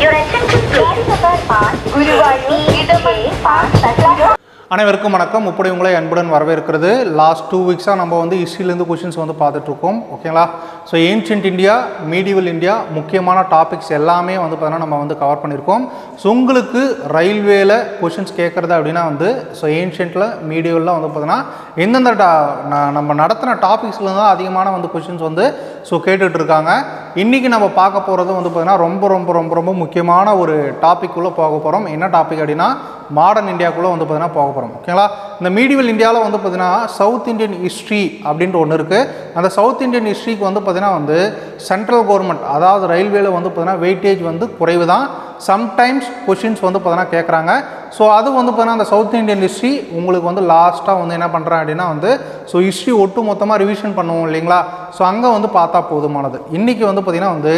Your attention அனைவருக்கும் வணக்கம். முப்படி உங்களை அன்புடன் வரவேற்கிறது. லாஸ்ட் டூ வீக்ஸாக நம்ம வந்து ஹிஸ்ட்ரியிலேருந்து கொஷின்ஸ் வந்து பார்த்துட்ருக்கோம். ஓகேங்களா so ancient India medieval India முக்கியமான டாபிக்ஸ் எல்லாமே வந்து பார்த்தீங்கன்னா நம்ம வந்து கவர் பண்ணியிருக்கோம். ஸோ உங்களுக்கு ரயில்வேல கொஷின்ஸ் கேட்குறது அப்படின்னா வந்து ஸோ ஏன்ஷியன்ட்டில் மீடியவலில் வந்து பார்த்தீங்கன்னா எந்தெந்த டா நான் நம்ம நடத்தின டாபிக்ஸில் தான் அதிகமான வந்து கொஷின்ஸ் வந்து ஸோ கேட்டுட்ருக்காங்க. இன்றைக்கி நம்ம பார்க்க போகிறது வந்து பார்த்திங்கன்னா ரொம்ப ரொம்ப ரொம்ப ரொம்ப முக்கியமான ஒரு டாபிக் உள்ளே போக போகிறோம் என்ன டாபிக் அப்படின்னா மாடர்ன் இந்தியாக்குள்ளே வந்து பார்த்தீங்கன்னா போக போகிறோம் ஓகேங்களா இந்த மீடிவல் இந்தியாவில் வந்து பார்த்தீங்கன்னா சவுத் இந்தியன் ஹிஸ்ட்ரி அப்படின்ற ஒன்று இருக்குது அந்த சவுத் இந்தியன் ஹிஸ்ட்ரிக்கு வந்து பார்த்தீங்கன்னா வந்து சென்ட்ரல் கவர்மெண்ட் அதாவது ரயில்வேல வந்து பார்த்தீங்கன்னா வெயிட்டேஜ் வந்து குறைவு தான் சம்டைம்ஸ் கொஷின்ஸ் வந்து பார்த்தீங்கன்னா கேட்குறாங்க ஸோ அது வந்து பார்த்தீங்கன்னா அந்த சவுத் இந்தியன் ஹிஸ்ட்ரி உங்களுக்கு வந்து லாஸ்ட்டாக வந்து என்ன பண்ணுறேன் அப்படின்னா வந்து ஸோ ஹிஸ்ட்ரி ஒட்டு மொத்தமாக ரிவிஷன் பண்ணுவோம் இல்லைங்களா? ஸோ அங்கே வந்து பார்த்தா போதுமானது. இன்றைக்கி வந்து பார்த்திங்கன்னா வந்து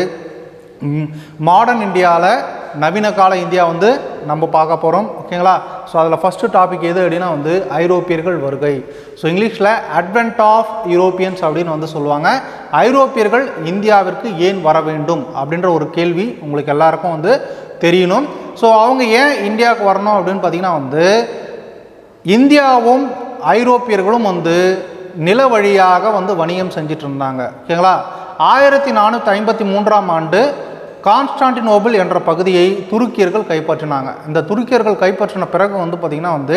மாடர்ன் இந்தியாவில் நவீன கால இந்தியா வந்து நம்ம பார்க்க போகிறோம் ஓகேங்களா? ஸோ அதில் ஃபஸ்ட்டு டாபிக் எது அப்படின்னா வந்து ஐரோப்பியர்கள் வருகை. ஸோ இங்கிலீஷில் அட்வென்ட் ஆஃப் யூரோப்பியன்ஸ் அப்படின்னு வந்து சொல்லுவாங்க. ஐரோப்பியர்கள் இந்தியாவிற்கு ஏன் வர வேண்டும் அப்படின்ற ஒரு கேள்வி உங்களுக்கு எல்லாருக்கும் வந்து தெரியணும். ஸோ அவங்க ஏன் இந்தியாவுக்கு வரணும் அப்படின்னு பார்த்தீங்கன்னா வந்து இந்தியாவும் ஐரோப்பியர்களும் வந்து நில வழியாக வந்து வணிகம் செஞ்சுட்டு இருந்தாங்க. ஓகேங்களா? ஆயிரத்தி நானூற்றி ஐம்பத்தி மூன்றாம் ஆண்டு கான்ஸ்டான்டினோபிள் என்ற பகுதியை துருக்கியர்கள் கைப்பற்றினாங்க. இந்த துருக்கியர்கள் கைப்பற்றின பிறகு வந்து பார்த்திங்கன்னா வந்து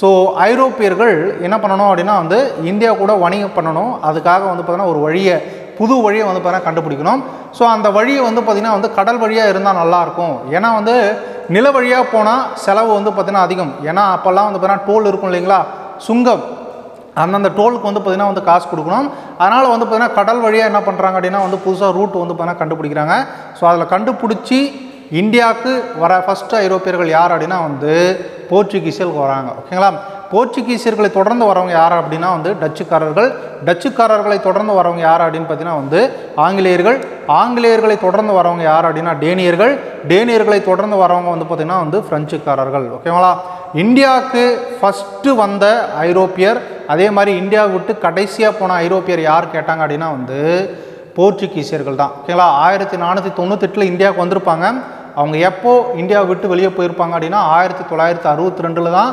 ஸோ ஐரோப்பியர்கள் என்ன பண்ணணும் அப்படின்னா வந்து இந்தியா கூட வணிகம் பண்ணணும். அதுக்காக வந்து பார்த்திங்கன்னா ஒரு வழியை புது வழியை வந்து பார்த்தீங்கன்னா கண்டுபிடிக்கணும். ஸோ அந்த வழியை வந்து பார்த்திங்கன்னா வந்து கடல் வழியாக இருந்தால் நல்லாயிருக்கும் ஏன்னா வந்து நில வழியாக போனால் செலவு வந்து பார்த்திங்கன்னா அதிகம். ஏன்னா அப்போல்லாம் வந்து பார்த்திங்கன்னா டோல் இருக்கும் இல்லைங்களா? சுங்கம். அந்தந்த டோலுக்கு வந்து பார்த்திங்கன்னா வந்து காசு கொடுக்கணும். அதனால் வந்து பார்த்திங்கன்னா கடல் வழியாக என்ன பண்ணுறாங்க அப்படின்னா வந்து புதுசாக ரூட் வந்து பார்த்திங்கன்னா கண்டுபிடிக்கிறாங்க. ஸோ அதில் கண்டுபிடிச்சி இந்தியாவுக்கு வர ஃபஸ்ட்டு ஐரோப்பியர்கள் யார் அப்படின்னா வந்து போர்ச்சுகீசியர்கள் வராங்க. ஓகேங்களா போர்ச்சுகீசியர்களை தொடர்ந்து வரவங்க யார் அப்படின்னா வந்து டச்சுக்காரர்கள். டச்சுக்காரர்களை தொடர்ந்து வரவங்க யார் அப்படின்னு பார்த்தீங்கன்னா வந்து ஆங்கிலேயர்கள். ஆங்கிலேயர்களை தொடர்ந்து வரவங்க யார் அப்படின்னா டேனியர்கள். டேனியர்களை தொடர்ந்து வரவங்க வந்து பார்த்திங்கன்னா வந்து ஃப்ரெஞ்சுக்காரர்கள் ஓகேங்களா இந்தியாவுக்கு ஃபஸ்ட்டு வந்த ஐரோப்பியர் அதே மாதிரி இந்தியாவை விட்டு கடைசியாக போன ஐரோப்பியர் யார் கேட்டாங்க அப்படின்னா வந்து போர்ச்சுகீசியர்கள் தான். ஓகேங்களா ஆயிரத்தி நானூற்றி தொண்ணூத்தெட்டில் இந்தியாவுக்கு வந்திருப்பாங்க. அவங்க எப்போ இந்தியாவை விட்டு வெளியே போயிருப்பாங்க அப்படின்னா ஆயிரத்தி தொள்ளாயிரத்தி அறுபத்தி ரெண்டில் தான்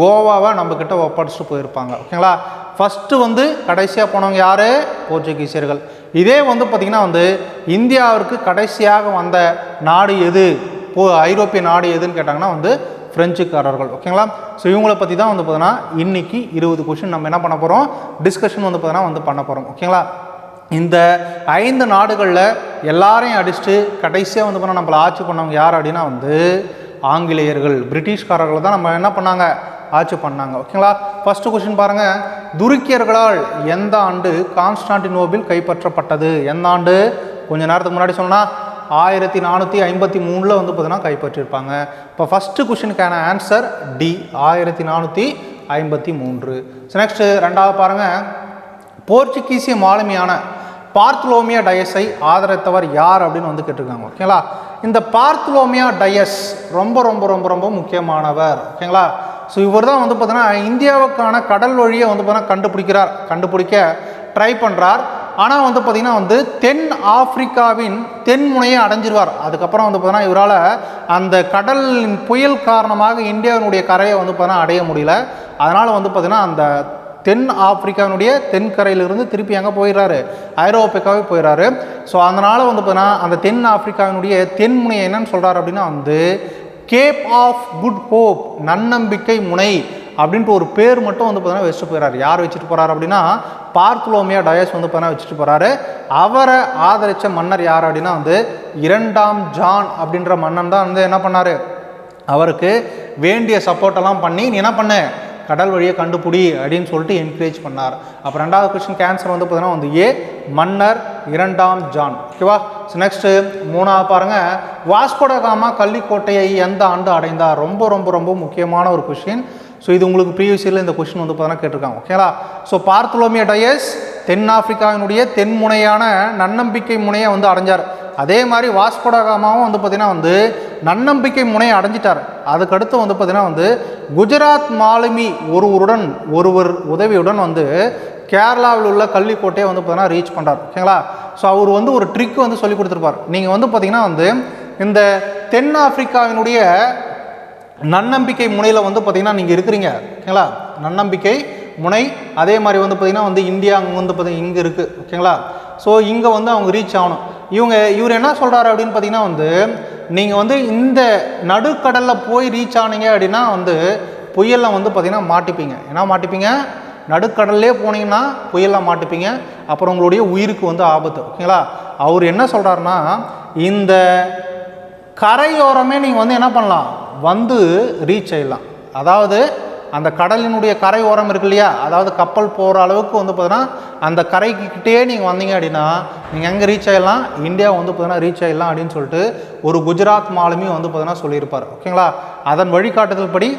கோவாவை நம்மக்கிட்ட ஒப்படைச்சிட்டு போயிருப்பாங்க. ஓகேங்களா? ஃபஸ்ட்டு வந்து கடைசியாக போனவங்க யார்? போர்ச்சுகீசியர்கள். இதே வந்து பார்த்திங்கன்னா வந்து இந்தியாவிற்கு கடைசியாக வந்த நாடு எது? போ ஐரோப்பிய நாடு எதுன்னு கேட்டாங்கன்னா வந்து ஃப்ரெஞ்சுக்காரர்கள் ஓகேங்களா? ஸோ இவங்களை பற்றி தான் வந்து பார்த்தீங்கன்னா இன்றைக்கி இருபது கொஷின் நம்ம என்ன பண்ண போகிறோம் டிஸ்கஷன் வந்து பார்த்தீங்கன்னா வந்து பண்ண போகிறோம் ஓகேங்களா? இந்த ஐந்து நாடுகளில் எல்லாரையும் அடிச்சுட்டு கடைசியாக வந்து பண்ண நம்மளை ஆட்சி பண்ணவங்க யார் அப்படின்னா வந்து ஆங்கிலேயர்கள் பிரிட்டிஷ்காரர்கள் தான். நம்ம என்ன பண்ணாங்க? ஆட்சி பண்ணாங்க. ஓகேங்களா ஃபஸ்ட்டு கொஸ்டின் பாருங்கள் துருக்கியர்களால் எந்த ஆண்டு கான்ஸ்டான்டினோபிள் கைப்பற்றப்பட்டது? எந்த ஆண்டு? கொஞ்ச நேரத்துக்கு முன்னாடி சொன்னால் ஆயிரத்தி நானூற்றி ஐம்பத்தி மூணில் வந்து பார்த்தீங்கன்னா கைப்பற்றியிருப்பாங்க இப்போ ஃபஸ்ட்டு கொஷினுக்கான ஆன்சர் டி ஆயிரத்தி நானூற்றி ஐம்பத்தி மூன்று. நெக்ஸ்ட்டு ரெண்டாவது பாருங்கள் போர்ச்சுகீசிய மாலுமியான பார்த்லோமியா டயஸை ஆதரித்தவர் யார் அப்படின்னு வந்து கேட்டிருக்காங்க ஓகேங்களா இந்த பார்த்லோமியா டயஸ் ரொம்ப ரொம்ப ரொம்ப ரொம்ப முக்கியமானவர் ஓகேங்களா ஸோ இவர் தான் வந்து பார்த்தீங்கன்னா இந்தியாவுக்கான கடல் வழியை வந்து பார்த்தீங்கன்னா கண்டுபிடிக்கிறார் கண்டுபிடிக்க ட்ரை பண்ணுறார் ஆனால் வந்து பார்த்திங்கன்னா வந்து தென் ஆப்பிரிக்காவின் தென் முனையை அடைஞ்சிருவார். அதுக்கப்புறம் வந்து பார்த்தீங்கன்னா இவரால் அந்த கடலின் புயல் காரணமாக இந்தியாவினுடைய கரையை வந்து பார்த்தீங்கன்னா அடைய முடியல. அதனால் வந்து பார்த்திங்கன்னா அந்த தென் ஆப்பிரிக்காவினுடைய தென்கரையிலிருந்து திருப்பி அங்கே போயிடுறாரு. ஐரோப்பியாவே போயிடுறாரு. ஸோ அதனால் வந்து பார்த்தீங்கன்னா அந்த தென் ஆப்பிரிக்காவினுடைய தென் முனையை என்னன்னு சொல்கிறாரு அப்படின்னா வந்து கேப் ஆஃப் குட் ஹோப் நன்னம்பிக்கை முனை அப்படின்ட்டு ஒரு பேர் மட்டும் வந்து பார்த்தீங்கன்னா வச்சுட்டு போயிறாரு யார் வச்சுட்டு போகிறாரு அப்படின்னா பார்த்தலோமியா டயஸ் வந்து பார்த்தீங்கன்னா வச்சுட்டு போகிறாரு அவரை ஆதரித்த மன்னர் யார் அப்படின்னா வந்து இரண்டாம் ஜான் அப்படின்ற மன்னன் தான் வந்து என்ன பண்ணார்? அவருக்கு வேண்டிய சப்போர்ட்டெல்லாம் பண்ணி நீ என்ன பண்ண? கடல் வழியை கண்டுபிடி அப்படின்னு சொல்லிட்டு என்கரேஜ் பண்ணார். அப்போ ரெண்டாவது கொஸ்டின் கேன்சர் வந்து பார்த்தீங்கன்னா வந்து ஏ மன்னர் இரண்டாம் ஜான். ஓகேவா ஸோ நெக்ஸ்ட்டு மூணாவது பாருங்கள் வாஸ்கோடகாமா கள்ளிக்கோட்டையை எந்த ஆண்டு அடைந்தார்? ரொம்ப ரொம்ப ரொம்ப முக்கியமான ஒரு கொஷின் ஸோ இது உங்களுக்கு ப்ரீவியஸ் இயரில் இந்த கொஷின் வந்து பார்த்தீங்கன்னா கேட்டிருக்காங்க. ஓகேங்களா ஸோ பார்த்தலோமியா டயஸ் தென்னாப்பிரிக்காவினுடைய தென் முனையான நன்னம்பிக்கை முனையை வந்து அடைஞ்சார். அதே மாதிரி வாஸ்கோடகாமாவும் வந்து பார்த்திங்கன்னா வந்து நன்னம்பிக்கை முனையை அடைஞ்சிட்டார். அதுக்கடுத்து வந்து பார்த்திங்கன்னா வந்து குஜராத் மாலுமி ஒருவருடன் ஒருவர் உதவியுடன் வந்து கேரளாவில் உள்ள கள்ளிக்கோட்டையை வந்து பார்த்தீங்கன்னா ரீச் பண்ணுறார் ஓகேங்களா ஸோ அவர் வந்து ஒரு ட்ரிக் வந்து சொல்லி கொடுத்துருப்பார். நீங்கள் வந்து பார்த்தீங்கன்னா வந்து இந்த தென்னாப்பிரிக்காவினுடைய நன்னம்பிக்கை முனையில் வந்து பார்த்தீங்கன்னா நீங்கள் இருக்கிறீங்க. ஓகேங்களா நன்னம்பிக்கை முனை அதே மாதிரி வந்து பார்த்தீங்கன்னா வந்து இந்தியா அங்கே வந்து பார்த்தீங்கன்னா இங்கே இருக்குது ஓகேங்களா? ஸோ இங்கே வந்து அவங்க ரீச் ஆகணும். இவங்க இவர் என்ன சொல்கிறாரு அப்படின்னு பார்த்தீங்கன்னா வந்து நீங்கள் வந்து இந்த நடுக்கடலில் போய் ரீச் ஆனீங்க அப்படின்னா வந்து புயலில் வந்து பார்த்தீங்கன்னா மாட்டிப்பீங்க. என்ன மாட்டிப்பீங்க? நடுக்கடல்லே போனீங்கன்னா புயலில் மாட்டிப்பீங்க. அப்புறம் உங்களுடைய உயிருக்கு வந்து ஆபத்து ஓகேங்களா? அவர் என்ன சொல்கிறாருன்னா இந்த கரையோரமே நீங்கள் வந்து என்ன பண்ணலாம்? வந்து ரீச் ஆயிடலாம். அதாவது அந்த கடலினுடைய கரை ஓரம் இருக்கு இல்லையா? அதாவது கப்பல் போகிற அளவுக்கு வந்து பார்த்தீங்கன்னா அந்த கரைக்கிட்டே நீங்கள் வந்தீங்க அப்படின்னா நீங்கள் எங்கே ரீச் ஆகிடலாம் இந்தியா வந்து பார்த்தீங்கன்னா ரீச் ஆகிடலாம் அப்படின்னு சொல்லிட்டு ஒரு குஜராத் மாலுமி வந்து பார்த்தீங்கன்னா சொல்லியிருப்பார். ஓகேங்களா அதன் வழிகாட்டுதல் படி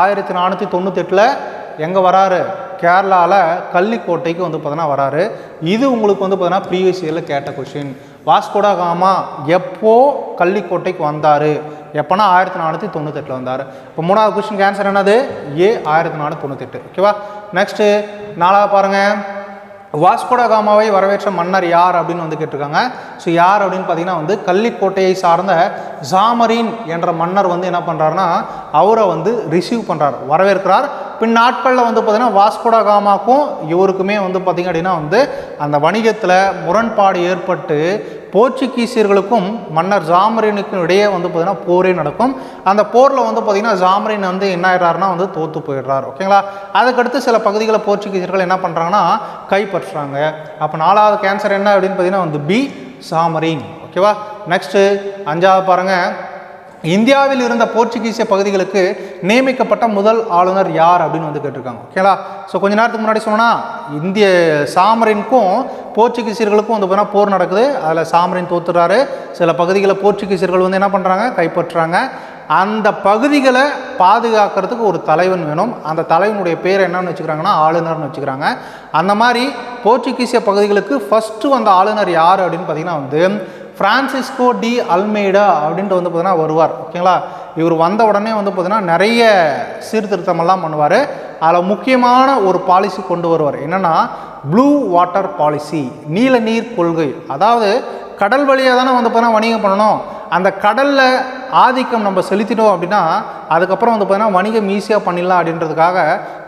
ஆயிரத்தி நானூற்றி தொண்ணூத்தெட்டில் எங்கே வராரு? கேரளாவில் கள்ளிக்கோட்டைக்கு வந்து பார்த்தீங்கன்னா வராரு. இது உங்களுக்கு வந்து பார்த்தீங்கன்னா ப்ரீவியஸ் இயரில் கேட்ட கொஷின் வாஸ்கோடா காமா எப்போ கள்ளிக்கோட்டைக்கு வந்தார்? எப்போனா ஆயிரத்தி நானூற்றி தொண்ணூத்தெட்டில் வந்தார். இப்போ மூணாவது கொஸ்டின் ஆன்சர் என்னது? ஏ ஆயிரத்தி நானூற்றி தொண்ணூத்தெட்டு. ஓகேவா நெக்ஸ்ட்டு நாலாவது பாருங்கள் வாஸ்கோடா காமாவை வரவேற்ற மன்னர் யார் அப்படின்னு வந்து கேட்டிருக்காங்க. ஸோ யார் அப்படின்னு பார்த்தீங்கன்னா வந்து கள்ளிக்கோட்டையை சார்ந்த ஜாமரின் என்ற மன்னர் வந்து என்ன பண்ணுறாருன்னா அவரை வந்து ரிசீவ் பண்ணுறார் வரவேற்கிறார். பின் நாட்களில் வந்து பார்த்தீங்கன்னா வாஸ்கோடா காமாக்கும் இவருக்குமே வந்து பார்த்திங்க அப்படின்னா வந்து அந்த வணிகத்தில் முரண்பாடு ஏற்பட்டு போர்ச்சுகீசியர்களுக்கும் மன்னர் ஜாமரினுக்கும் இடையே வந்து பார்த்திங்கன்னா போரே நடக்கும். அந்த போரில் வந்து பார்த்திங்கன்னா ஜாமரின் வந்து என்ன ஆயிடுறாருன்னா வந்து தோற்று போயிடுறாரு. ஓகேங்களா அதுக்கடுத்து சில பகுதிகளை போர்ச்சுகீசியர்கள் என்ன பண்ணுறாங்கன்னா கைப்பற்றுறாங்க. அப்போ நாலாவது கேன்சர் என்ன அப்படின்னு பார்த்தீங்கன்னா வந்து பி சாமரின் ஓகேவா நெக்ஸ்ட்டு அஞ்சாவது பாருங்கள் இந்தியாவில் இருந்த போர்ச்சுகீசிய பகுதிகளுக்கு நியமிக்கப்பட்ட முதல் ஆளுநர் யார் அப்படின்னு வந்து கேட்டிருக்காங்க. ஓகேங்களா ஸோ கொஞ்ச நேரத்துக்கு முன்னாடி சொன்னால் இந்திய சாமரினுக்கும் போர்ச்சுகீசியர்களுக்கும் வந்து பார்த்தீங்கன்னா போர் நடக்குது. அதில் சாமரின் தோத்துறாரு சில பகுதிகளை போர்ச்சுகீசியர்கள் வந்து என்ன பண்ணுறாங்க கைப்பற்றுறாங்க. அந்த பகுதிகளை பாதுகாக்கிறதுக்கு ஒரு தலைவன் வேணும். அந்த தலைவனுடைய பேர் என்னன்னு வச்சுக்கிறாங்கன்னா ஆளுநர்னு வச்சுக்கிறாங்க. அந்த மாதிரி போர்ச்சுகீசிய பகுதிகளுக்கு ஃபஸ்ட்டு வந்த ஆளுநர் யார் அப்படின்னு பார்த்தீங்கன்னா வந்து ஃப்ரான்சிஸ்கோ டி அல்மெய்டா அப்படின்ட்டு வந்து பார்த்தீங்கன்னா வருவார். ஓகேங்களா? இவர் வந்த உடனே வந்து பார்த்தீங்கன்னா நிறைய சீர்திருத்தமெல்லாம் பண்ணுவார். அதில் முக்கியமான ஒரு பாலிசி கொண்டு வருவார். என்னென்னா ப்ளூ வாட்டர் பாலிசி நீல நீர் கொள்கை. அதாவது கடல் வழியாக தானே வந்து பார்த்தீங்கன்னா வணிகம் பண்ணணும். அந்த கடலில் ஆதிக்கம் நம்ம செலுத்திட்டோம் அப்படின்னா அதுக்கப்புறம் வந்து பார்த்தீங்கன்னா வணிகம் ஈஸியாக பண்ணிடலாம் அப்படின்றதுக்காக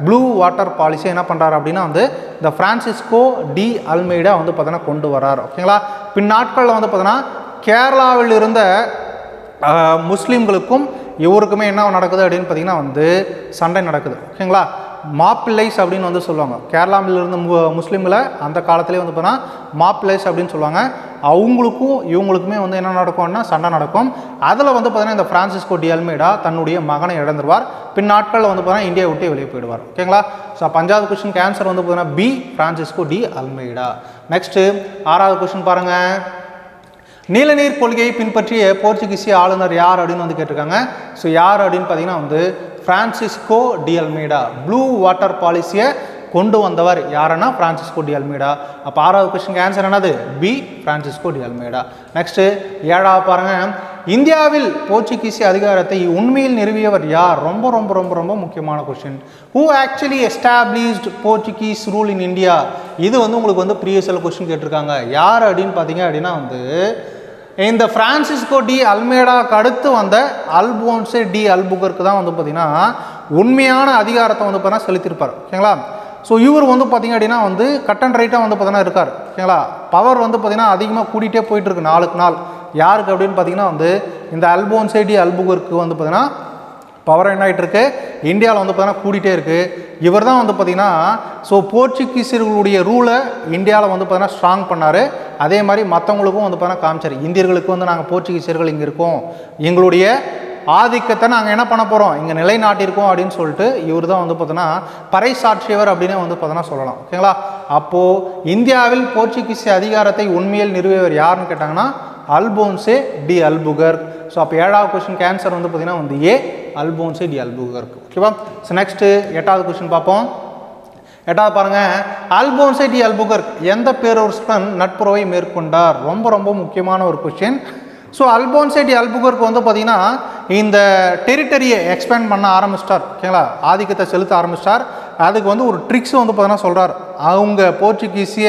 ப்ளூ வாட்டர் பாலிசி என்ன பண்ணுறாரு அப்படின்னா வந்து இந்த ஃப்ரான்சிஸ்கோ டி அல்மெய்டா வந்து பார்த்தீங்கன்னா கொண்டு வரார். ஓகேங்களா? பின் நாட்களில் வந்து பார்த்தீங்கன்னா கேரளாவில் இருந்த முஸ்லீம்களுக்கும் இவருக்குமே என்ன நடக்குது அப்படின்னு பார்த்தீங்கன்னா வந்து சண்டை நடக்குது. ஓகேங்களா? மாப்பிள்ளைஸ் அப்படின்னு வந்து சொல்லுவாங்க. கேரளாவில் இருந்த மு முஸ்லீம்களை அந்த காலத்திலே வந்து பார்த்தீங்கன்னா மாப்பிள்ளைஸ் அப்படின்னு சொல்லுவாங்க. அவங்களுக்கும் இவங்களுக்குமே வந்து என்ன நடக்கும்னா சண்டை நடக்கும். அதில் வந்து பார்த்தீங்கன்னா இந்த ஃப்ரான்சிஸ்கோ டியல்மேடா தன்னுடைய மகனை இழந்துருவார். பின் நாட்களில் வந்து பார்த்தீங்கன்னா இந்தியா விட்டு வெளியே போயிடுவார். ஓகேங்களா? ஸோ பஞ்சாவது கொஸ்டின் ஆன்சர் வந்து பார்த்தீங்கன்னா B Francisco de Almeida. Next ஆறாவது கொஸ்டின் பாருங்கள் நீலநீர் கொள்கையை பின்பற்றிய போர்ச்சுகீசிய ஆளுநர் யார் அப்படின்னு வந்து கேட்டிருக்காங்க. ஸோ யார் அப்படின்னு பார்த்தீங்கன்னா வந்து ஃப்ரான்சிஸ்கோ டிஎல்மீடா ப்ளூ வாட்டர் பாலிசியை கொண்டு வந்தவர் யாருன்னா ஃப்ரான்சிஸ்கோ டி அல்மீடா அப்போ ஆறாவது கொஸ்டின் ஆன்சர் என்னது? B Francisco de Almeida next ஏழாவது பாருங்க. இந்தியாவில் போர்ச்சுகீசிய அதிகாரத்தை உண்மையில் நிறுவியவர் யார்? ரொம்ப ரொம்ப ரொம்ப ரொம்ப முக்கியமான question who actually established Portuguese rule in India இது வந்து உங்களுக்கு வந்து ப்ரீவியஸில் கொஸ்டின் கேட்டிருக்காங்க. யார் அப்படின்னு பார்த்தீங்க அப்படின்னா வந்து இந்த ஃப்ரான்சிஸ்கோ டி அல்மேடாக்கு அடுத்து வந்த அல்போன்ஸு டி அல்புகருக்கு தான் வந்து பார்த்திங்கன்னா உண்மையான அதிகாரத்தை வந்து பார்த்தீங்கன்னா செலுத்தியிருப்பார். ஓகேங்களா? ஸோ இவர் வந்து பார்த்திங்க அப்படின்னா வந்து கட் அண்ட் ரைட்டாக வந்து பார்த்தீங்கன்னா இருக்கார். ஓகேங்களா? பவர் வந்து பார்த்திங்கன்னா அதிகமாக கூட்டிகிட்டே போயிட்டுருக்கு நாளுக்கு நாள். யாருக்கு அப்படின்னு பார்த்தீங்கன்னா வந்து இந்த அல்போன்சே டி அல்புகருக்கு வந்து பார்த்திங்கன்னா பவர் என்ன ஆகிட்டு இருக்கு இந்தியாவில் வந்து பார்த்தீங்கன்னா கூடிட்டே இருக்குது இவர் தான் வந்து பார்த்தீங்கன்னா ஸோ போர்ச்சுகீசியர்களுடைய ரூலை இந்தியாவில் வந்து பார்த்தீங்கன்னா ஸ்ட்ராங் பண்ணார். அதே மாதிரி மற்றவங்களுக்கும் வந்து பார்த்தீங்கன்னா காமிச்சார். இந்தியர்களுக்கு வந்து நாங்கள் போர்ச்சுகீசியர்கள் இங்கே இருக்கோம். எங்களுடைய ஆதிக்கத்தை நாங்கள் என்ன பண்ண போகிறோம் இங்கே நிலைநாட்டியிருக்கோம் அப்படின்னு சொல்லிட்டு இவர் தான் வந்து பார்த்தோன்னா பறைசாற்றியவர் அப்படின்னு வந்து பார்த்தோன்னா சொல்லலாம். ஓகேங்களா? அப்போது இந்தியாவில் போர்ச்சுகீசிய அதிகாரத்தை உண்மையில் நிறுவியவர் யாருன்னு கேட்டாங்கன்னா அல்போன்சே டி அல்புகர். ஸோ அப்போ ஏழாவது கொஸ்டின் கேன்சர் வந்து பார்த்திங்கன்னா வந்து ஏ அல்போன்சே டி இருக்குது ஓகேவா ஸோ நெக்ஸ்ட்டு எட்டாவது கொஸ்டின் பார்ப்போம். எட்டாவது பாருங்கள் அல்போன்சே டி அல்புகர் எந்த பேரரசுடன் நட்புறவை மேற்கொண்டார்? ரொம்ப ரொம்ப முக்கியமான ஒரு கொஸ்டின் ஸோ அல்போன்சே டி அல்புகருக்கு வந்து பார்த்திங்கன்னா இந்த டெரிட்டரியை எக்ஸ்பேண்ட் பண்ண ஆரம்பிச்சிட்டார். ஓகேங்களா ஆதிக்கத்தை செலுத்த ஆரம்பிச்சிட்டார். அதுக்கு வந்து ஒரு ட்ரிக்ஸ் வந்து பார்த்தீங்கன்னா சொல்கிறார் அவங்க போர்ச்சுகீஸிய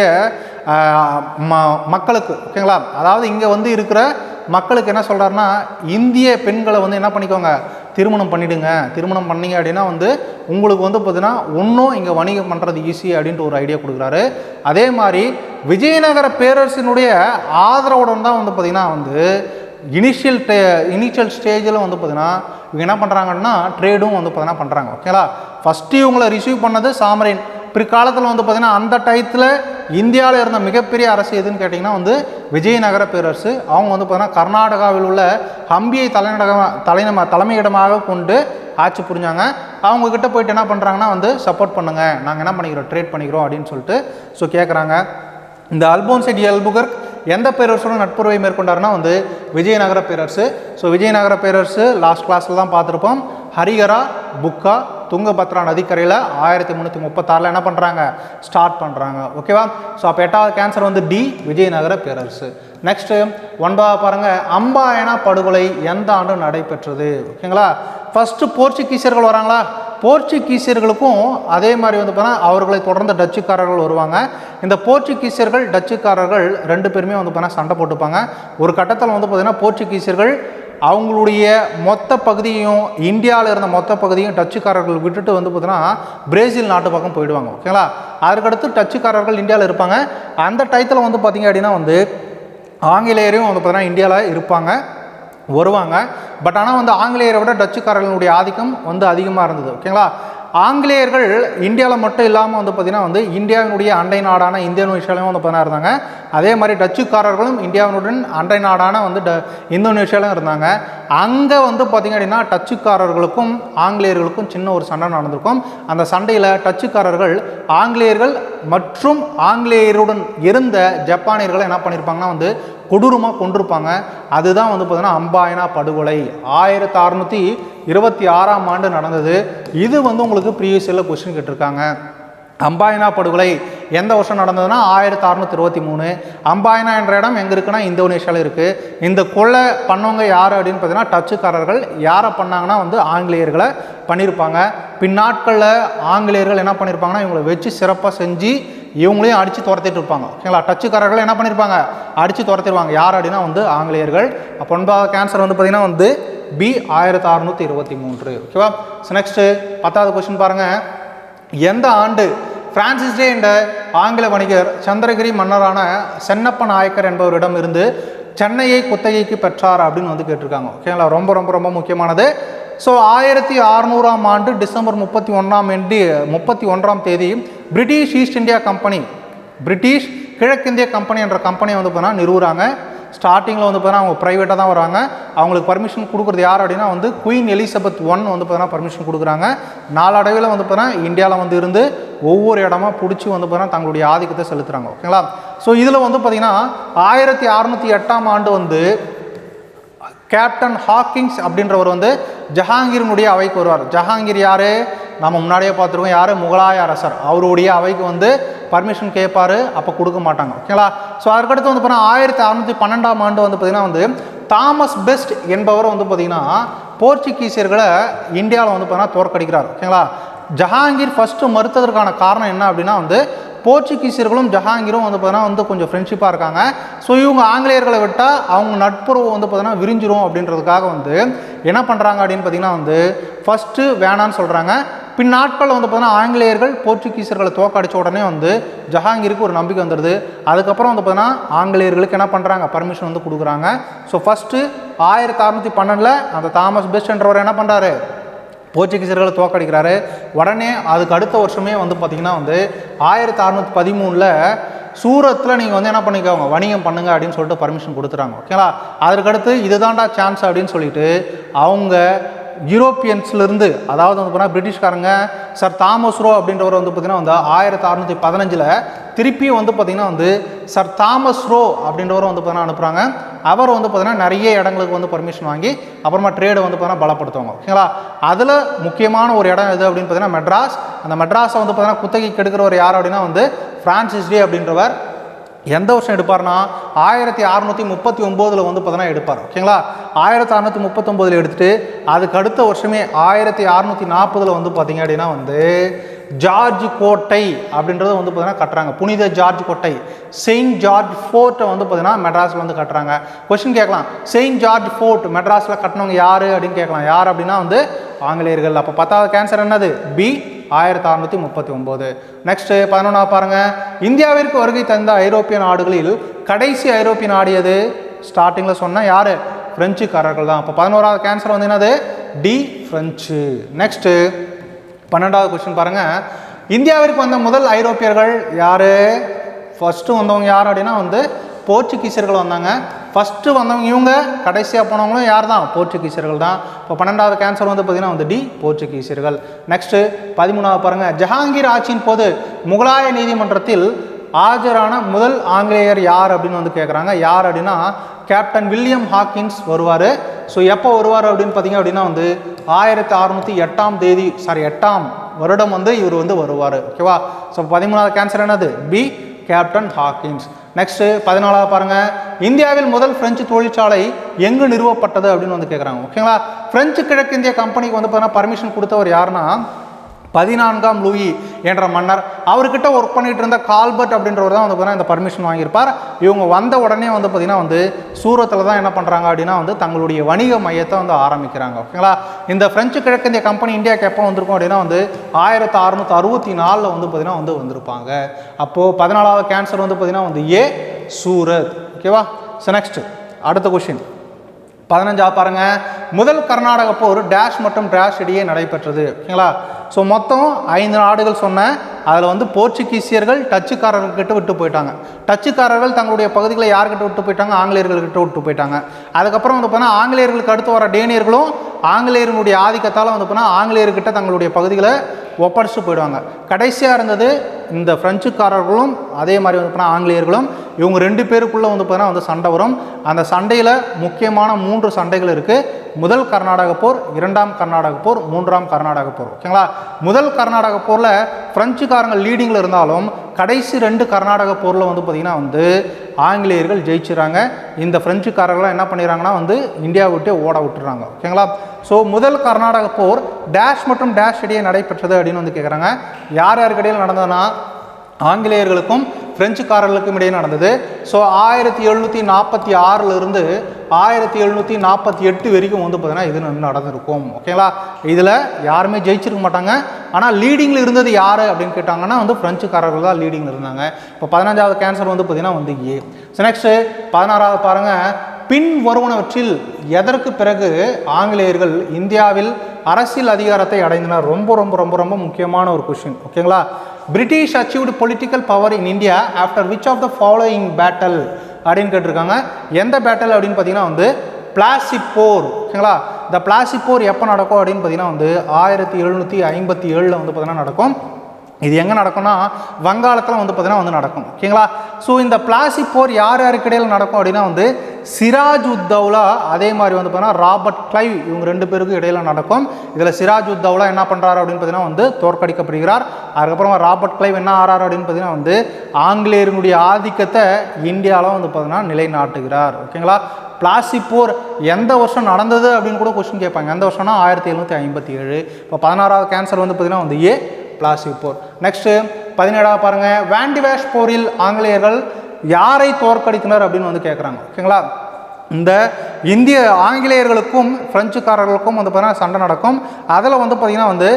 ம மக்களுக்கு ஓகேங்களா அதாவது இங்கே வந்து இருக்கிற மக்களுக்கு என்ன சொல்கிறாருன்னா இந்திய பெண்களை வந்து என்ன பண்ணிக்கோங்க திருமணம் பண்ணிவிடுங்க திருமணம் பண்ணிங்க அப்படின்னா வந்து உங்களுக்கு வந்து பார்த்தீங்கன்னா ஒன்றும் இங்கே வணிகம் பண்ணுறது ஈஸி அப்படின்ட்டு ஒரு ஐடியா கொடுக்குறாரு. அதே மாதிரி விஜயநகர பேரரசினுடைய ஆதரவுடன் தான் வந்து பார்த்திங்கன்னா வந்து இனிஷியல் டே இனிஷியல் ஸ்டேஜில் வந்து பார்த்தீங்கன்னா இவங்க என்ன பண்ணுறாங்கன்னா ட்ரேடும் வந்து பார்த்தீங்கன்னா பண்ணுறாங்க ஓகேங்களா ஃபஸ்ட்டு இவங்களை ரிசீவ் பண்ணது சாமரின். பிற்காலத்தில் வந்து பார்த்திங்கன்னா அந்த டயத்தில் இந்தியாவில் இருந்த மிகப்பெரிய அரசு எதுன்னு கேட்டிங்கன்னா வந்து விஜயநகர பேரரசு. அவங்க வந்து பார்த்திங்கன்னா கர்நாடகாவில் உள்ள ஹம்பியை தலைநடகமாக தலைநம தலைமையிடமாக கொண்டு ஆட்சி புரிஞ்சாங்க. அவங்க கிட்ட போயிட்டு என்ன பண்ணுறாங்கன்னா வந்து சப்போர்ட் பண்ணுங்க. நாங்கள் என்ன பண்ணிக்கிறோம் ட்ரேட் பண்ணிக்கிறோம் அப்படின்னு சொல்லிட்டு ஸோ கேட்குறாங்க இந்த அல்போன்செட் எல்புகர் எந்த பேரரசோட நட்புறவை மேற்கொண்டாருன்னா வந்து விஜயநகர பேரரசு. ஸோ விஜயநகர பேரரசு லாஸ்ட் கிளாஸில் தான் பார்த்துருப்போம். ஹரிகரா புக்கா துங்கபத்ரா நதிக்கரையில் ஆயிரத்தி முந்நூற்றி முப்பத்தாறில் என்ன பண்ணுறாங்க ஸ்டார்ட் பண்ணுறாங்க ஓகேவா ஸோ அப்போ எட்டாவது கேன்சர் வந்து டி விஜயநகர பேரரசு. நெக்ஸ்ட்டு ஒன்பதாவது பாருங்கள் அம்பாயனா படுகொலை எந்த ஆண்டு நடைபெற்றது? ஓகேங்களா ஃபஸ்ட்டு போர்ச்சுகீசியர்கள் வராங்களா? போர்ச்சுகீசியர்களுக்கும் அதே மாதிரி வந்து பார்த்தா அவர்களை தொடர்ந்து டச்சுக்காரர்கள் வருவாங்க. இந்த போர்ச்சுகீசியர்கள் டச்சுக்காரர்கள் ரெண்டு பேருமே வந்து பார்த்தா சண்டை போட்டுப்பாங்க. ஒரு கட்டத்தில் வந்து பார்த்திங்கன்னா போர்ச்சுகீசியர்கள் அவங்களுடைய மொத்த பகுதியும் இந்தியாவில் இருந்த மொத்த பகுதியும் டச்சுக்காரர்கள் விட்டுட்டு வந்து பார்த்தீங்கன்னா பிரேசில் நாட்டு பக்கம் போயிடுவாங்க. ஓகேங்களா அதுக்கடுத்து டச்சுக்காரர்கள் இந்தியாவில் இருப்பாங்க. அந்த டயத்தில் வந்து பார்த்தீங்க அப்படின்னா வந்து ஆங்கிலேயரையும் வந்து பார்த்தீங்கன்னா இந்தியாவில் இருப்பாங்க. வருவாங்க. பட் ஆனால் வந்து ஆங்கிலேயரை விட டச்சுக்காரர்களுடைய ஆதிக்கம் வந்து அதிகமாக இருந்தது. ஓகேங்களா ஆங்கிலேயர்கள் இந்தியாவில் மட்டும் இல்லாமல் வந்து பார்த்திங்கன்னா வந்து இந்தியாவினுடைய அண்டை நாடான இந்தோனேஷியாலையும் வந்து பார்த்தீங்கன்னா இருந்தாங்க. அதே மாதிரி டச்சுக்காரர்களும் இந்தியாவினுடன் அண்டை நாடான வந்து ட இந்தோனேஷியாலையும் இருந்தாங்க. அங்கே வந்து பார்த்திங்க அப்படின்னா டச்சுக்காரர்களுக்கும் ஆங்கிலேயர்களுக்கும் சின்ன ஒரு சண்டை நடந்திருக்கும். அந்த சண்டையில் டச்சுக்காரர்கள் ஆங்கிலேயர்கள் மற்றும் ஆங்கிலேயருடன் இருந்த ஜப்பானியர்களை என்ன பண்ணியிருப்பாங்கன்னா வந்து கொடூரமாக கொண்டிருப்பாங்க அதுதான் வந்து பார்த்திங்கன்னா அம்பாயனா படுகொலை. ஆயிரத்தி அறநூற்றி இருபத்தி ஆறாம் ஆண்டு நடந்தது. இது வந்து உங்களுக்கு ப்ரீவியஸ் இயரில் கொஸ்டின் கேட்டிருக்காங்க. அம்பாயனா படுகொலை எந்த வருஷம் நடந்ததுன்னா ஆயிரத்தி அறநூற்றி இருபத்தி மூணு. அம்பாயனா என்ற இடம் எங்கே இருக்குன்னா இந்தோனேஷியாவில் இருக்குது இந்த கொலை பண்ணவங்க யார் அப்படின்னு பார்த்தீங்கன்னா டச்சுக்காரர்கள். யாரை பண்ணாங்கன்னா வந்து ஆங்கிலேயர்களை பண்ணியிருப்பாங்க பின்னாட்களில் ஆங்கிலேயர்கள் என்ன பண்ணியிருப்பாங்கன்னா இவங்களை வச்சு சிறப்பாக செஞ்சு இவங்களையும் அடித்து துரத்திட்டு இருப்பாங்க. ஓகேங்களா? டச்சுக்காரர்கள் என்ன பண்ணியிருப்பாங்க அடித்து துரத்திடுவாங்க யார் அப்படின்னா வந்து ஆங்கிலேயர்கள். அப்போ ஒன்பதாவது கேன்சர் வந்து பார்த்திங்கன்னா வந்து பி ஆயிரத்தி அறநூற்றி இருபத்தி மூன்று ஓகேவா நெக்ஸ்ட்டு பத்தாவது கொஸ்டின் பாருங்கள் எந்த ஆண்டு பிரான்சிஸ் டே என்ற ஆங்கில வணிகர் சந்திரகிரி மன்னரான சென்னப்ப நாயக்கர் என்பவரிடம் இருந்து சென்னையை குத்தகைக்கு பெற்றார் அப்படின்னு வந்து கேட்டிருக்காங்க. ஓகேங்களா ரொம்ப ரொம்ப ரொம்ப முக்கியமானது. ஸோ ஆயிரத்தி அறநூறாம் ஆண்டு டிசம்பர் முப்பத்தி ஒன்றாம் என்று முப்பத்தி ஒன்றாம் தேதி British East India company British கிழக்கிந்திய கம்பெனி என்ற கம்பெனியை வந்து பார்த்தீங்கன்னா நிறுவுறாங்க. ஸ்டார்டிங்கில் வந்து பார்த்தீங்கன்னா அவங்க ப்ரைவேட்டாக தான் வராங்க. அவங்களுக்கு பர்மிஷன் கொடுக்குறது யார் அப்படின்னா வந்து குயின் எலிசபெத் ஒன் வந்து பார்த்தீங்கன்னா பர்மிஷன் கொடுக்குறாங்க. நாளடைவில் வந்து பார்த்தீங்கன்னா இந்தியாவில் வந்து இருந்து ஒவ்வொரு இடமா பிடிச்சி வந்து பார்த்தீங்கன்னா தங்களுடைய ஆதிக்கத்தை செலுத்துகிறாங்க ஓகேங்களா? ஸோ இதில் வந்து பார்த்திங்கன்னா ஆயிரத்தி அறநூற்றி எட்டாம் ஆண்டு வந்து கேப்டன் ஹாக்கிங்ஸ் அப்படின்றவர் வந்து ஜஹாங்கீரனுடைய அவைக்கு வருவார். ஜஹாங்கீர் யார்? நம்ம முன்னாடியே பார்த்துருக்கோம். யார்? முகலாய அரசர். அவருடைய அவைக்கு வந்து பர்மிஷன் கேட்பார் அப்போ கொடுக்க மாட்டாங்க. ஓகேங்களா ஸோ அதுக்கடுத்து வந்து பார்த்தீங்கன்னா ஆயிரத்தி அறநூற்றி பன்னெண்டாம் ஆண்டு வந்து பார்த்திங்கன்னா வந்து தாமஸ் பெஸ்ட் என்பவர் வந்து பார்த்திங்கன்னா போர்ச்சுகீசியர்களை இந்தியாவில் வந்து பார்த்தீங்கன்னா தோற்கடிக்கிறார். ஓகேங்களா ஜஹாங்கீர் ஃபஸ்ட்டு மறுத்ததற்கான காரணம் என்ன அப்படின்னா வந்து போர்ச்சுகீசியர்களும் ஜஹாங்கீரும் வந்து பார்த்தீங்கன்னா வந்து கொஞ்சம் ஃப்ரெண்ட்ஷிப்பாக இருக்காங்க. ஸோ இவங்க ஆங்கிலேயர்களை விட்டால் அவங்க நட்புறவு வந்து பார்த்தீங்கன்னா விரிஞ்சிரும் அப்படின்றதுக்காக வந்து என்ன பண்ணுறாங்க அப்படின்னு பார்த்தீங்கன்னா வந்து ஃபஸ்ட்டு வேணான்னு சொல்கிறாங்க பின் நாட்களில் வந்து பார்த்தீங்கன்னா ஆங்கிலேயர்கள் போர்ச்சுகீசியர்களை தோக்கடிச்ச உடனே வந்து ஜஹாங்கீருக்கு ஒரு நம்பிக்கை வந்துடுது அதுக்கப்புறம் வந்து பார்த்தீங்கன்னா ஆங்கிலேயர்களுக்கு என்ன பண்ணுறாங்க பர்மிஷன் வந்து கொடுக்குறாங்க. ஸோ ஃபஸ்ட்டு ஆயிரத்தி அறநூற்றி பன்னெண்டில் அந்த தாமஸ் பெஸ்ட்ன்றவர் என்ன பண்ணுறாரு போர்ச்சுகீசர்களை தோக்கடிக்கிறாரு உடனே அதுக்கு அடுத்த வருஷமே வந்து பார்த்திங்கன்னா வந்து ஆயிரத்தி அறநூற்றி பதிமூணில் சூரத்தில் நீங்கள் வந்து என்ன பண்ணிக்கோங்க வணிகம் பண்ணுங்க அப்படின்னு சொல்லிட்டு பர்மிஷன் கொடுத்துறாங்க. ஓகேங்களா அதற்கடுத்து இதுதான்டா சான்ஸ் அப்படின்னு சொல்லிட்டு அவங்க யூரோப்பியன்ஸ்லேருந்து அதாவது வந்து பார்த்தீங்கன்னா பிரிட்டிஷ்காரங்க சார் தாமஸ் ரோ அப்படின்றவர் வந்து பார்த்திங்கன்னா வந்து ஆயிரத்தி அறநூற்றி பதினஞ்சில் திருப்பியும் வந்து பார்த்திங்கன்னா வந்து சார் தாமஸ் ரோ அப்படின்றவர் வந்து பார்த்தீங்கன்னா அனுப்புகிறாங்க அவர் வந்து பார்த்திங்கன்னா நிறைய இடங்களுக்கு வந்து பர்மிஷன் வாங்கி அப்புறமா ட்ரேடை வந்து பார்த்தீங்கன்னா பலப்படுத்துவாங்க. ஓகேங்களா? அதில் முக்கியமான ஒரு இடம் எது அப்படின்னு பார்த்தீங்கன்னா மெட்ராஸ். அந்த மெட்ராஸை வந்து பார்த்திங்கன்னா குத்தகைக்கு கெடுக்கிறவர் யார் அப்படின்னா வந்து ஃப்ரான்சிஸ் டே அப்படின்றவர். எந்த வருஷம் எடுப்பார்னா ஆயிரத்தி அறநூற்றி முப்பத்தி ஒம்போதில் வந்து பார்த்தீங்கன்னா எடுப்பார். ஓகேங்களா? ஆயிரத்தி அறநூற்றி முப்பத்தொம்போதில் எடுத்துட்டு அதுக்கு அடுத்த வருஷமே ஆயிரத்தி அறநூற்றி நாற்பதில் வந்து பார்த்தீங்க அப்படின்னா வந்து ஜார்ஜ் கோட்டை அப்படின்றத வந்து பார்த்திங்கன்னா கட்டுறாங்க. புனித ஜார்ஜ் கோட்டை செயின்ட் ஜார்ஜ் ஃபோர்ட்டை வந்து பார்த்தீங்கன்னா மெட்ராஸில் வந்து கட்டுறாங்க. கொஸ்டின் கேட்கலாம். செயின்ட் ஜார்ஜ் ஃபோர்ட் மெட்ராஸில் கட்டினவங்க யார் அப்படின்னு கேட்கலாம். யார் அப்படின்னா வந்து ஆங்கிலேயர்கள். அப்போ பத்தாவது கேன்சர் என்னது? பி ஆயிரத்தி அறநூற்றி முப்பத்தி ஒம்பது. நெக்ஸ்ட்டு பதினொன்றா பாருங்கள் இந்தியாவிற்கு வருகை தந்த ஐரோப்பிய நாடுகளில் கடைசி ஐரோப்பிய நாடு எது? ஸ்டார்டிங்கில் சொன்னால் யார்? ஃப்ரெஞ்சுக்காரர்கள் தான் அப்போ பதினோராவது கேன்சர் வந்து என்னது? டி ஃப்ரெஞ்சு நெக்ஸ்ட்டு பன்னெண்டாவது கொஸ்டின் பாருங்கள் இந்தியாவிற்கு வந்த முதல் ஐரோப்பியர்கள் யார்? ஃபஸ்ட்டு வந்தவங்க யார் அப்படின்னா வந்து போர்ச்சுகீசியர்கள் வந்தாங்க. ஃபஸ்ட்டு வந்தவங்க இவங்க கடைசியாக போனவங்களும் யார் தான் போர்ச்சுகீசியர்கள் தான். இப்போ பன்னெண்டாவது கேன்சர் வந்து பார்த்திங்கன்னா வந்து டி போர்ச்சுகீசியர்கள். நெக்ஸ்ட்டு பதிமூணாவது பாருங்கள் ஜஹாங்கீர் ஆட்சியின் போது முகலாய நீதிமன்றத்தில் ஆஜரான முதல் ஆங்கிலேயர் யார் அப்படின்னு வந்து கேட்குறாங்க யார் அப்படின்னா கேப்டன் வில்லியம் ஹாக்கின்ஸ் வருவார். ஸோ எப்போ வருவார் அப்படின்னு பார்த்தீங்க அப்படின்னா வந்து ஆயிரத்தி அறநூற்றி எட்டாம் தேதி சாரி எட்டாம் வருடம் வந்து இவர் வந்து வருவார். ஓகேவா ஸோ பதிமூணாவது கேன்சர் என்னது? B captain Hawkins. நெக்ஸ்ட்டு பதினாலாவது பாருங்கள் இந்தியாவில் முதல் பிரெஞ்சு தொழிற்சாலை எங்கு நிறுவப்பட்டது அப்படின்னு வந்து கேட்குறாங்க ஓகேங்களா பிரெஞ்சு கிழக்கிந்திய கம்பெனிக்கு வந்து பார்த்தீங்கன்னா பர்மிஷன் கொடுத்தவர் யாருன்னா பதினான்காம் லூயி என்ற மன்னர். அவர்கிட்ட ஒர்க் பண்ணிகிட்டு இருந்த கால்பர்ட் அப்படின்றவர் தான் வந்து பார்த்தீங்கன்னா இந்த பர்மிஷன் வாங்கியிருப்பார். இவங்க வந்த உடனே வந்து பார்த்தீங்கன்னா வந்து சூரத்தில் தான் என்ன பண்ணுறாங்க அப்படின்னா வந்து தங்களுடைய வணிக மையத்தை வந்து ஆரம்பிக்கிறாங்க. ஓகேங்களா இந்த பிரெஞ்சு கிழக்கிந்திய கம்பெனி இந்தியாவுக்கு எப்போ வந்திருக்கும் அப்படின்னா வந்து ஆயிரத்தி அறுநூற்றி அறுபத்தி நாலில் வந்து பார்த்திங்கன்னா வந்து வந்திருப்பாங்க. அப்போது பதினாலாவது கேன்சர் வந்து பார்த்திங்கன்னா வந்து ஏ சூரத். ஓகேவா ஸோ நெக்ஸ்ட் அடுத்த கொஷின் பதினஞ்சா பாருங்க. முதல் கர்நாடக போர் டேஷ் மற்றும் டேஷ் இடையே நடைபெற்றது. ஓகேங்களா? ஸோ மொத்தம் ஐந்து நாடுகள் சொன்னேன் அதில் வந்து போர்ச்சுகீசியர்கள் டச்சுக்காரர்கிட்ட விட்டு போயிட்டாங்க. டச்சுக்காரர்கள் தங்களுடைய பகுதிகளை யார்கிட்ட விட்டு போயிட்டாங்க? ஆங்கிலேயர்கள்கிட்ட விட்டு போயிட்டாங்க. அதுக்கப்புறம் வந்து பார்த்தா ஆங்கிலேயர்களுக்கு அடுத்து வர டேனியர்களும் ஆங்கிலேயர்களுடைய ஆதிக்கத்தால் வந்து பார்த்தா ஆங்கிலேயர்கிட்ட தங்களுடைய பகுதிகளை ஒப்படைச்சு போயிடுவாங்க. கடைசியாக இருந்தது இந்த பிரெஞ்சுக்காரர்களும் அதே மாதிரி வந்து பார்த்தா ஆங்கிலேயர்களும் இவங்க ரெண்டு பேருக்குள்ளே வந்து பார்த்தீங்கன்னா வந்து சண்டை வரும். அந்த சண்டையில் முக்கியமான மூன்று சண்டைகள் இருக்குது முதல் கர்நாடக போர் இரண்டாம் கர்நாடக போர் மூன்றாம் கர்நாடக போர். ஓகேங்களா? முதல் கர்நாடக போரில் பிரெஞ்சுக்காரங்க லீடிங்கில் இருந்தாலும் கடைசி ரெண்டு கர்நாடக போரில் வந்து பார்த்திங்கன்னா வந்து ஆங்கிலேயர்கள் ஜெயிச்சுறாங்க. இந்த ஃப்ரெஞ்சுக்காரர்கள்லாம் என்ன பண்ணிடுறாங்கன்னா வந்து இந்தியாவை விட்டு ஓட விட்டுறாங்க. ஓகேங்களா ஸோ முதல் கர்நாடக போர் டேஷ் மற்றும் டேஷ் இடையே நடைபெற்றது அப்படின்னு வந்து கேட்குறாங்க யார் யாருக்கு இடையில் நடந்ததுன்னா ஆங்கிலேயர்களுக்கும் பிரெஞ்சுக்காரர்களுக்கும் இடையே நடந்தது. ஸோ ஆயிரத்தி எழுநூற்றி நாற்பத்தி ஆறிலிருந்து ஆயிரத்தி எழுநூற்றி நாற்பத்தி எட்டு வரைக்கும் வந்து பார்த்தீங்கன்னா இது நடந்திருக்கும். ஓகேங்களா இதில் யாருமே ஜெயிச்சிருக்க மாட்டாங்க. ஆனால் லீடிங்கில் இருந்தது யார் அப்படின்னு கேட்டாங்கன்னா வந்து பிரெஞ்சுக்காரர்கள் தான் லீடிங்கில் இருந்தாங்க. இப்போ பதினஞ்சாவது கேன்சர் வந்து பார்த்தீங்கன்னா வந்து ஏ ஸோ நெக்ஸ்ட்டு பதினாறாவது பாருங்கள் பின் வருவனவற்றில் எதற்கு பிறகு ஆங்கிலேயர்கள் இந்தியாவில் அரசியல் அதிகாரத்தை அடைந்தனர்? ரொம்ப ரொம்ப ரொம்ப ரொம்ப முக்கியமான ஒரு கொஷின் ஓகேங்களா British achieved political power in India after which of the following battle அப்படின்னு கேட்டிருக்காங்க. எந்த பேட்டல் அப்படின்னு பார்த்தீங்கன்னா வந்து பிளாசிப் போர் ஓகேங்களா இந்த பிளாசிப் போர் எப்போ நடக்கும் அப்படின்னு பார்த்தீங்கன்னா வந்து ஆயிரத்தி எழுநூற்றி ஐம்பத்தி ஏழில் வந்து பார்த்தீங்கன்னா நடக்கும். இது எங்கே நடக்கும்னா வங்காளத்தில் வந்து பார்த்திங்கன்னா வந்து நடக்கும். ஓகேங்களா? ஸோ இந்த பிளாசி போர் யார் யாருக்கு இடையில் நடக்கும் அப்படின்னா வந்து சிராஜ் உத்தவ்லா அதே மாதிரி வந்து பார்த்தீங்கன்னா ராபர்ட் கிளைவ் இவங்க ரெண்டு பேருக்கும் இடையில நடக்கும். இதில் சிராஜ் உத்தவ்லா என்ன பண்ணுறாரு அப்படின்னு பார்த்தீங்கன்னா வந்து தோற்கடிக்கப்படுகிறார். அதுக்கப்புறம் ராபர்ட் கிளைவ் என்ன ஆறாரு அப்படின்னு பார்த்தீங்கன்னா வந்து ஆங்கிலேயர்களுடைய ஆதிக்கத்தை இந்தியாவில் வந்து பார்த்தீங்கன்னா நிலைநாட்டுகிறார். ஓகேங்களா? பிளாசி போர் எந்த வருஷம் நடந்தது அப்படின்னு கூட கொஸ்டின் கேட்பாங்க. எந்த வருஷம்னா ஆயிரத்தி எழுநூற்றி ஐம்பத்தி ஏழு. இப்போ பதினாறாவது கேன்சர் வந்து பார்த்தீங்கன்னா வந்து ஏ பிளாசி போர். நெக்ஸ்ட்டு பதினேழாவது பாருங்கள் வேண்டிவேஷ் போரில் ஆங்கிலேயர்கள் யாரை தோற்கடித்தனர் அப்படின்னு வந்து கேட்குறாங்க ஓகேங்களா இந்த இந்திய ஆங்கிலேயர்களுக்கும் பிரெஞ்சுக்காரர்களுக்கும் வந்து பார்த்தீங்கன்னா சண்டை நடக்கும். அதில் வந்து பார்த்திங்கன்னா வந்து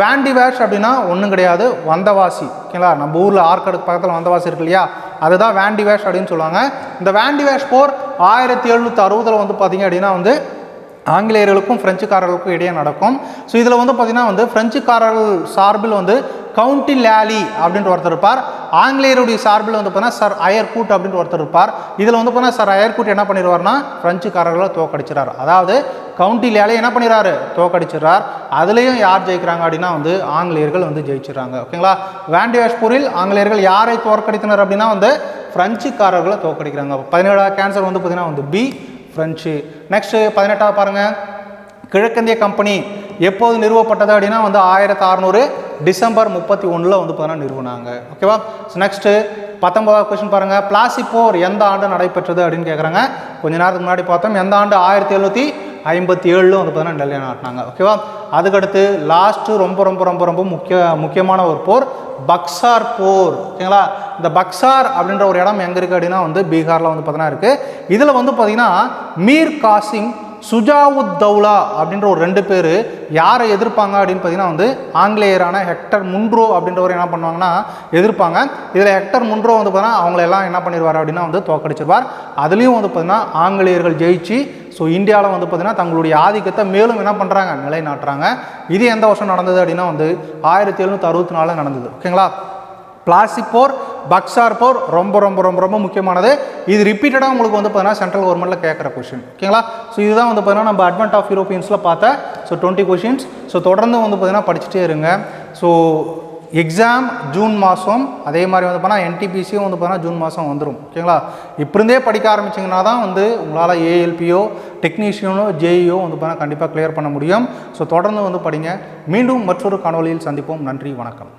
வேண்டிவேஷ் அப்படின்னா ஒன்றும் கிடையாது வந்தவாசி. ஓகேங்களா நம்ம ஊரில் ஆற்காடு பக்கத்தில் வந்தவாசி இருக்கு இல்லையா? அதுதான் வேண்டிவேஷ் அப்படின்னு சொல்லுவாங்க. இந்த வேண்டிவேஷ் போர் ஆயிரத்தி எழுநூற்றி அறுபதில் வந்து பார்த்திங்க அப்படின்னா வந்து ஆங்கிலேயர்களுக்கும் பிரெஞ்சுக்காரர்களுக்கும் இடையே நடக்கும். ஸோ இதில் வந்து பார்த்திங்கன்னா வந்து பிரெஞ்சுக்காரர்கள் சார்பில் வந்து கவுண்டி லேலி அப்படின்ற ஒருத்தர் இருப்பார். ஆங்கிலேயருடைய சார்பில் வந்து பார்த்தீங்கன்னா சர் அயர்கூட் அப்படின்ற ஒருத்தர் இருப்பார். இதில் வந்து பார்த்தீங்கன்னா சார் அயர்கூட் என்ன பண்ணிடுவார்னா பிரெஞ்சுக்காரர்களை தோக்கடிச்சிறார் அதாவது கவுண்டி லேலி என்ன பண்ணிடுறாரு? தோக்கடிச்சிடுறார். அதுலேயும் யார் ஜெயிக்கிறாங்க அப்படின்னா வந்து ஆங்கிலேயர்கள் வந்து ஜெயிச்சிடுறாங்க. ஓகேங்களா? வேண்டியாஷ்பூரில் ஆங்கிலேயர்கள் யாரை தோற்கடித்தனர் அப்படின்னா வந்து பிரெஞ்சுக்காரர்களை தோக்கடிக்கிறாங்க. பதினேழாவது கேன்சர் வந்து பார்த்தீங்கன்னா வந்து பி ஃப்ரெஞ்சு நெக்ஸ்ட்டு பதினெட்டாவது பாருங்கள் கிழக்கிந்திய கம்பெனி எப்போது நிறுவப்பட்டது அப்படின்னா வந்து ஆயிரத்தி அறநூறு டிசம்பர் முப்பத்தி ஒன்றில் வந்து பார்த்தீங்கன்னா நிறுவனாங்க. ஓகேவா நெக்ஸ்ட்டு பத்தொன்பதாவது கொஸ்டின் பாருங்கள் பிளாசி போர் எந்த ஆண்டு நடைபெற்றது அப்படின்னு கேட்குறாங்க கொஞ்ச நேரத்துக்கு முன்னாடி பார்த்தோம். எந்த ஆண்டு ஆயிரத்தி எழுநூற்றி ஐம்பத்தி ஏழிலும் வந்து பார்த்தீங்கன்னா நிலைநாட்டினாங்க ஓகேவா அதுக்கடுத்து லாஸ்ட்டு ரொம்ப ரொம்ப ரொம்ப ரொம்ப முக்கிய முக்கியமான ஒரு போர் பக்சார் போர். ஓகேங்களா இந்த பக்சார் அப்படின்ற ஒரு இடம் எங்கே இருக்குது அப்படின்னா வந்து பீகாரில் வந்து பார்த்தீங்கன்னா இருக்குது இதில் வந்து பார்த்திங்கன்னா மீர் காசிம் சுஜாவுத் தௌலா அப்படின்ற ஒரு ரெண்டு பேர் யாரை எதிர்ப்பாங்க அப்படின்னு பார்த்தீங்கன்னா வந்து ஆங்கிலேயரான ஹெக்டர் முன்ட்ரோ அப்படின்றவர் என்ன பண்ணுவாங்கன்னா எதிர்ப்பாங்க. இதில் ஹெக்டர் முன்ட்ரோ வந்து பார்த்தீங்கன்னா அவங்கள எல்லாம் என்ன பண்ணிடுவார் அப்படின்னா வந்து தோக்கடிச்சிருவார் அதுலேயும் வந்து பார்த்தீங்கன்னா ஆங்கிலேயர்கள் ஜெயிச்சு ஸோ இந்தியாவில் வந்து பார்த்தீங்கன்னா தங்களுடைய ஆதிக்கத்தை மேலும் என்ன பண்ணுறாங்க நிலைநாட்டுறாங்க. இது எந்த வருஷம் நடந்தது அப்படின்னா வந்து ஆயிரத்தி எழுநூற்றி அறுபத்தி நாலில் நடந்தது. ஓகேங்களா? பிளாசி போர் பக்சார் போர் ரொம்ப ரொம்ப ரொம்ப ரொம்ப முக்கியமானது. இது ரிப்பீட்டடாக உங்களுக்கு வந்து பார்த்தீங்கன்னா சென்ட்ரல் கவர்மெண்ட்டில் கேட்குற கொஷின் ஓகேங்களா ஸோ இதுதான் வந்து பார்த்தீங்கன்னா நம்ம அட்வென்ட் ஆஃப் யூரோப்பியன்ஸில் பார்த்த ஸோ டுவெண்ட்டி கொஷின்ஸ் ஸோ தொடர்ந்து வந்து பார்த்தீங்கன்னா படிச்சுட்டே இருங்க. ஸோ எக்ஸாம் ஜூன் மாதம் அதே மாதிரி வந்து பார்த்தா என்டிபிசியும் வந்து பார்த்தீங்கன்னா ஜூன் மாதம் வந்துடும் ஓகேங்களா இப்போருந்தே படிக்க ஆரம்பிச்சிங்கன்னா தான் வந்து உங்களால் ஏஎல்பியோ டெக்னீஷியனோ ஜேஇயோ வந்து பார்த்தீங்கன்னா கண்டிப்பாக கிளியர் பண்ண முடியும். ஸோ தொடர்ந்து வந்து படிங்க. மீண்டும் மற்றொரு காணொலியில் சந்திப்போம். நன்றி வணக்கம்.